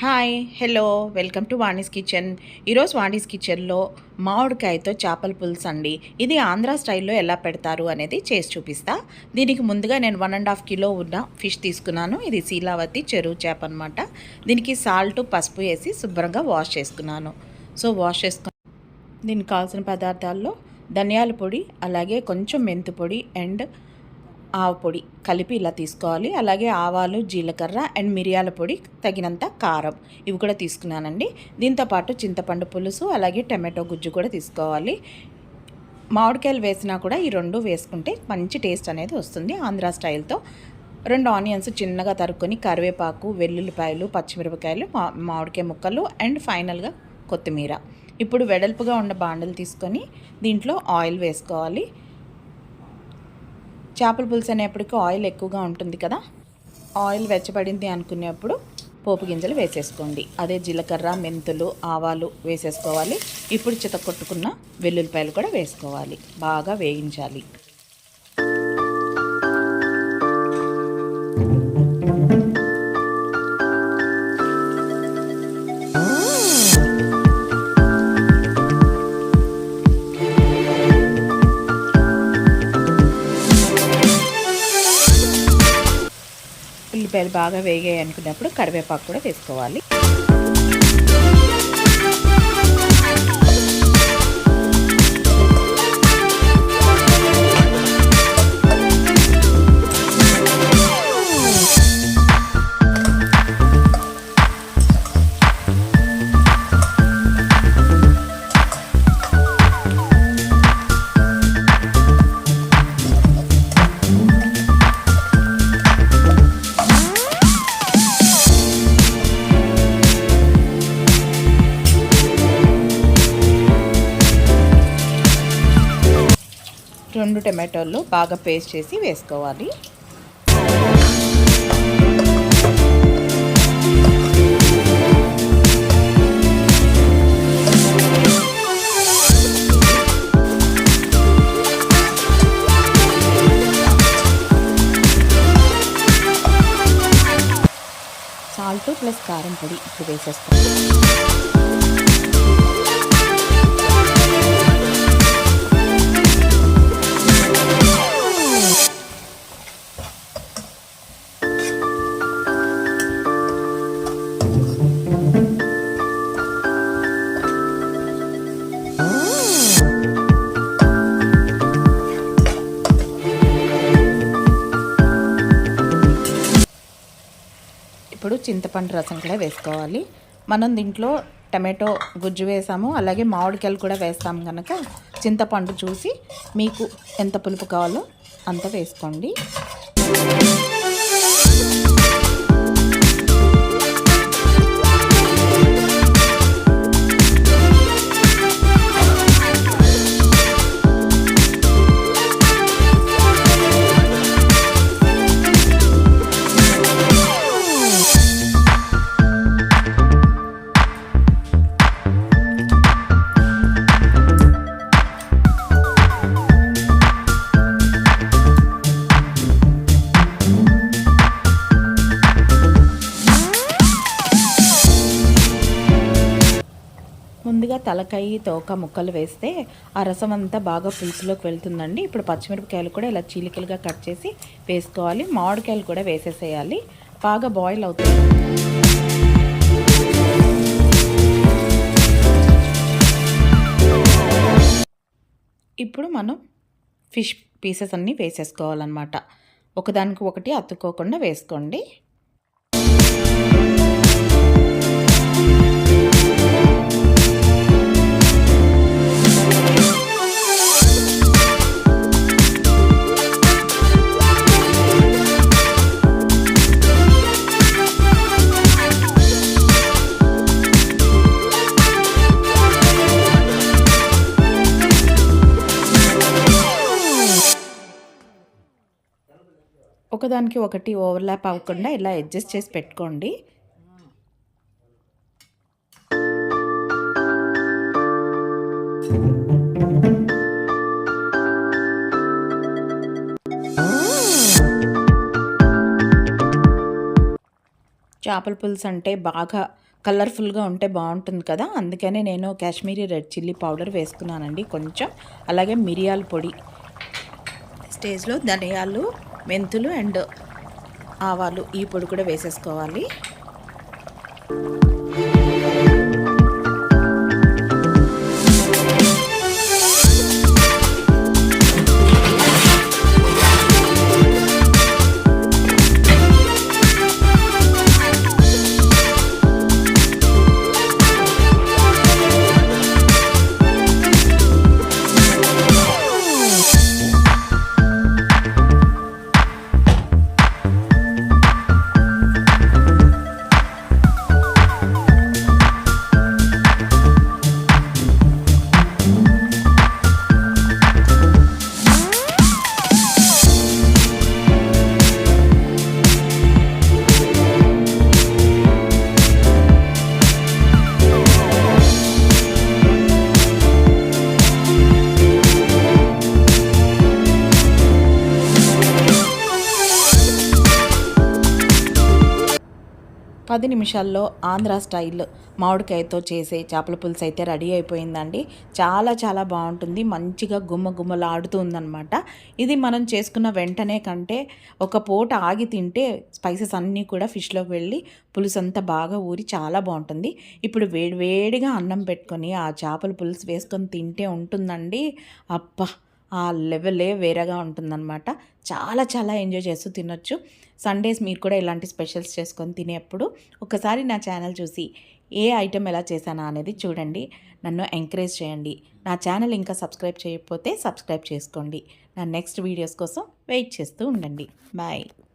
Hi hello welcome to Vani's kitchen. ఈరోజు వాణీస్ కిచెన్లో మామిడికాయతో చేపల పులుసు అండి. ఇది ఆంధ్ర స్టైల్లో ఎలా పెడతారు అనేది చేసి చూపిస్తా. దీనికి ముందుగా నేను వన్ అండ్ హాఫ్ కిలో ఉన్న ఫిష్ తీసుకున్నాను. ఇది శీలావతి చెరువు చేప అనమాట దీనికి సాల్ట్ పసుపు వేసి శుభ్రంగా వాష్ చేసుకున్నాను. సో వాష్ చేసుకు దీనికి కావాల్సిన పదార్థాల్లో ధనియాల పొడి అలాగే కొంచెం మెంతు పొడి అండ్ ఆవ పొడి కలిపి ఇలా తీసుకోవాలి. అలాగే ఆవాలు జీలకర్ర అండ్ మిరియాల పొడి తగినంత కారం ఇవి కూడా తీసుకున్నానండి. దీంతోపాటు చింతపండు పులుసు అలాగే టమాటో గుజ్జు కూడా తీసుకోవాలి. మామిడికాయలు వేసినా కూడా ఈ రెండు వేసుకుంటే మంచి టేస్ట్ అనేది వస్తుంది ఆంధ్ర స్టైల్తో. రెండు ఆనియన్స్ చిన్నగా తరుక్కొని కరివేపాకు వెల్లుల్లిపాయలు పచ్చిమిరపకాయలు మా మామిడికాయ ముక్కలు అండ్ ఫైనల్గా కొత్తిమీర. ఇప్పుడు వెడల్పుగా ఉన్న బాండలు తీసుకొని దీంట్లో ఆయిల్ వేసుకోవాలి. చేపల పులుసు అనేప్పటికీ ఆయిల్ ఎక్కువగా ఉంటుంది కదా. ఆయిల్ వెచ్చబడింది అనుకునేప్పుడు పోపు గింజలు వేసేసుకోండి. అదే జీలకర్ర మెంతులు ఆవాలు వేసేసుకోవాలి. ఇప్పుడు చితకొట్టుకున్న వెల్లుల్లిపాయలు కూడా వేసుకోవాలి. బాగా వేయించాలి. ఉల్లిపాయలు బాగా వేగాయి అనుకున్నప్పుడు కరివేపాకు కూడా వేసుకోవాలి. రెండు టమాటోలు బాగా పేస్ట్ చేసి వేసుకోవాలి. సాల్ట్ ప్లస్ కారం పొడి ఇప్పుడు వేసేస్తాను. చింతపండు రసం కూడా వేసుకోవాలి. మనం దీంట్లో టమాటో గుజ్జు వేసాము. అలాగే మామిడికాయలు కూడా వేస్తాము కనుక చింతపండు చూసి మీకు ఎంత పులుపు కావాలో అంత వేసుకోండి. ముందుగా తలకాయ తోక ముక్కలు వేస్తే ఆ రసం అంతా బాగా పులుసులోకి వెళ్తుందండి. ఇప్పుడు పచ్చిమిరపకాయలు కూడా ఇలా చీలికలుగా కట్ చేసి వేసుకోవాలి. మామిడికాయలు కూడా వేసేసేయాలి. బాగా బాయిల్ అవుతుంది. ఇప్పుడు మనం ఫిష్ పీసెస్ అన్నీ వేసేసుకోవాలన్నమాట. ఒకదానికి ఒకటి అతుక్కోకుండా వేసుకోండి. ఒకదానికి ఒకటి ఓవర్లాప్ అవ్వకుండా ఇలా అడ్జస్ట్ చేసి పెట్టుకోండి. చేపల పులుసు అంటే బాగా కలర్ఫుల్గా ఉంటే బాగుంటుంది కదా అందుకనే నేను కాశ్మీరీ రెడ్ చిల్లీ పౌడర్ వేసుకున్నానండి కొంచెం. అలాగే మిరియాల పొడి. స్టేజ్లో ధనియాలు మెంతులు అండ్ ఆవాలు ఈ పొడి కూడా వేసేసుకోవాలి. పది నిమిషాల్లో ఆంధ్ర స్టైల్ మామిడికాయతో చేసే చేపల పులుసు అయితే రెడీ అయిపోయిందండి. చాలా చాలా బాగుంటుంది. మంచిగా గుమ్మ గుమ్మలాడుతూ ఉందన్నమాట. ఇది మనం చేసుకున్న వెంటనే కంటే ఒక పూట ఆగి తింటే స్పైసెస్ అన్నీ కూడా ఫిష్లోకి వెళ్ళి పులుసు అంతా బాగా ఊరి చాలా బాగుంటుంది. ఇప్పుడు వేడి వేడిగా అన్నం పెట్టుకొని ఆ చేపల పులుసు వేసుకొని తింటే ఉంటుందండి. అబ్బా! ఆ లెవెలే వేరేగా ఉంటుందన్నమాట. చాలా చాలా ఎంజాయ్ చేస్తూ తినొచ్చు. సండేస్ మీరు కూడా ఇలాంటి స్పెషల్స్ చేసుకొని తినేప్పుడు ఒకసారి నా ఛానల్ చూసి ఏ ఐటెం ఎలా చేశానా అనేది చూడండి. నన్ను ఎంకరేజ్ చేయండి. నా ఛానల్ ఇంకా సబ్స్క్రైబ్ చేయకపోతే సబ్స్క్రైబ్ చేసుకోండి. నా నెక్స్ట్ వీడియోస్ కోసం వెయిట్ చేస్తూ ఉండండి. బాయ్.